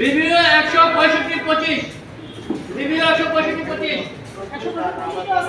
Review একশো পঁয়ষট্টি পঁচিশ। রিভিউ একশো পঁয়ষট্টি পঁচিশ। প্রতিবেদন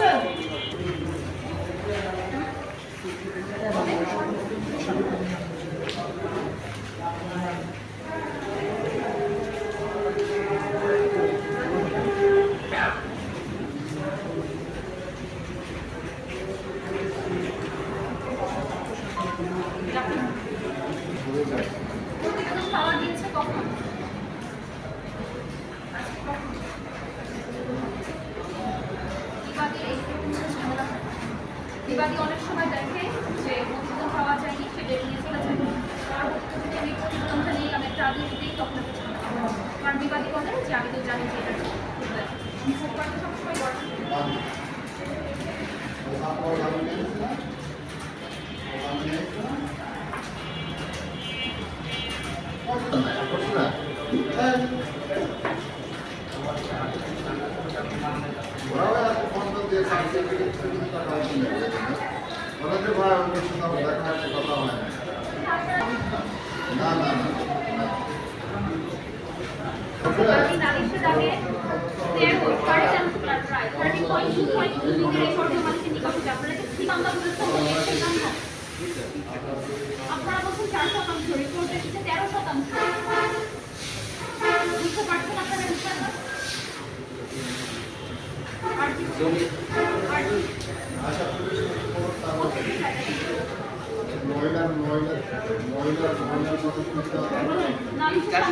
বিবাদী অনেক সময় দেখে যে প্রতিবেদন পাওয়া যায়নি সে ডেকে নিয়ে চলে যায় আমি আগে দিই তখন কারণ বিবাদী বলে যে আমি তো জানি যে এটা সবসময় বড় না না না বিবাদী নালিশের দাগে তেরো সাড়ে চার প্রায় thirty point two point two degree সরকার মালিকের আপনারা বলছেন চার শতাংশ রিপোর্ট এসেছে তেরো শতাংশ। আর কি আর কি ওকে বিষয়টা কি? মহিলার মহিলার মহিলার মহিলার কত নালিশের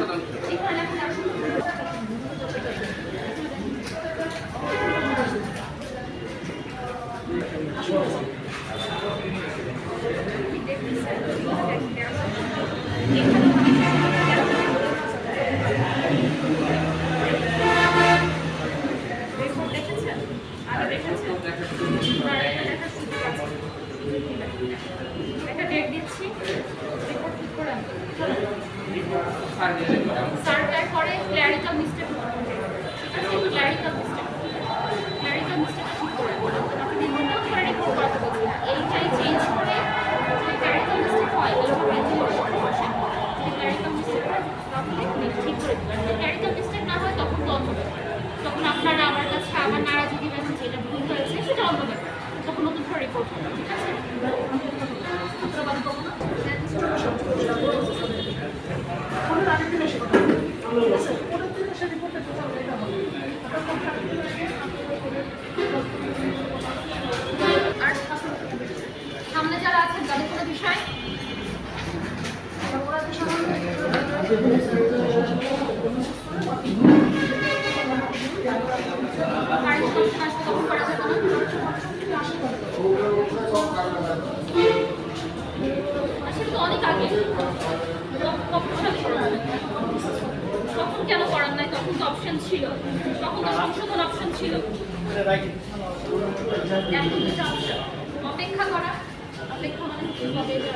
একটা ডেট দিচ্ছি। রিপোর্ট ঠিক করে সার্ভে করে ক্ল্যারিক্যাল মিস্টেক ক্ল্যারিক্যাল মিস্টেক মিস্টেকটা ঠিক করে এইটাই চেঞ্জ করে যদি ক্ল্যারিক্যাল মিস্টেক হয় চেঞ্জ যদি মিস্টেক তাহলে ঠিক করে দেবেন। যদি মিস্টেক না হয়, তখন তো তখন আপনারা আমার কাছে আবার নারাজি দিবেন যে এটা ভুল হয়েছে, সেটা অন্য ব্যাপার। তখন নতুন করে রিপোর্ট হবে। ঠিক আছে? সামনে যারা আছেন তাদের কোনো বিষয়? নাই অপশন ছিল তখন তো সংশোধন অপশন ছিল এখন option, অপেক্ষা করা অপেক্ষা মানে এটা?